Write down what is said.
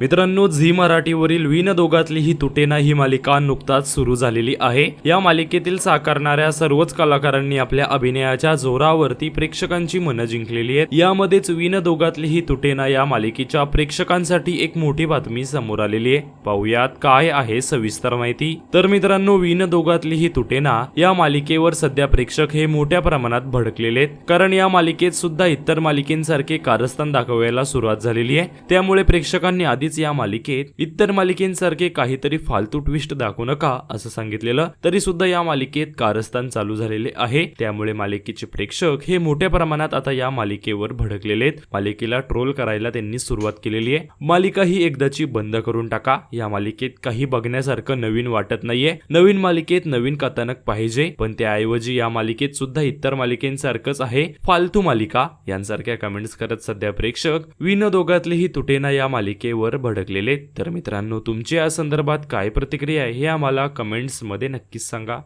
मित्रांनो Zee मराठीवरील win दोघातली ही तुटेना ही मालिका नुकताच सुरू झालेली आहे. या मालिकेतील साकारणाऱ्या सर्वच कलाकारांनी आपल्या अभिनयाच्या जोरावरती प्रेक्षकांची मनं जिंकलेली आहेत. यामध्येच विन दोघातली ही तुटेना या मालिकेच्या प्रेक्षकांसाठी एक मोठी बातमी समोर आलेली आहे. पाहुयात काय आहे सविस्तर माहिती. तर मित्रांनो विन दोघातली ही तुटेना या मालिकेवर सध्या प्रेक्षक हे मोठ्या प्रमाणात भडकलेले आहेत. कारण या मालिकेत सुद्धा इतर मालिकेंसारखे कारस्थान दाखवायला सुरुवात झालेली आहे. त्यामुळे प्रेक्षकांनी आधीच या मालिकेत इतर मालिकेंसारखे काहीतरी फालतू ट्विस्ट दाखवू नका असं सांगितलेलं तरी सुद्धा या मालिकेत कारस्थान चालू झालेले आहे. त्यामुळे मालिकेचे प्रेक्षक हे मोठ्या प्रमाणात आता या मालिकेवर भडकलेले आहेत. मालिकेला ट्रोल करायला त्यांनी सुरुवात केलेली आहे. मालिका ही एकदाची बंद करून टाका. या मालिकेत काही बघण्यासारखं नवीन वाटत नाहीये. नवीन मालिकेत नवीन कथानक पाहिजे पण त्याऐवजी या मालिकेत सुद्धा इतर मालिकेंसारखंच आहे. फालतू मालिका यांसारख्या कमेंट्स करत सध्या प्रेक्षक विन तुटेना या मालिकेवर भडकलेले तर मित्रांनो तुमची या संदर्भात काय प्रतिक्रिया आहे हे आम्हाला कमेंट्समध्ये नक्कीच सांगा.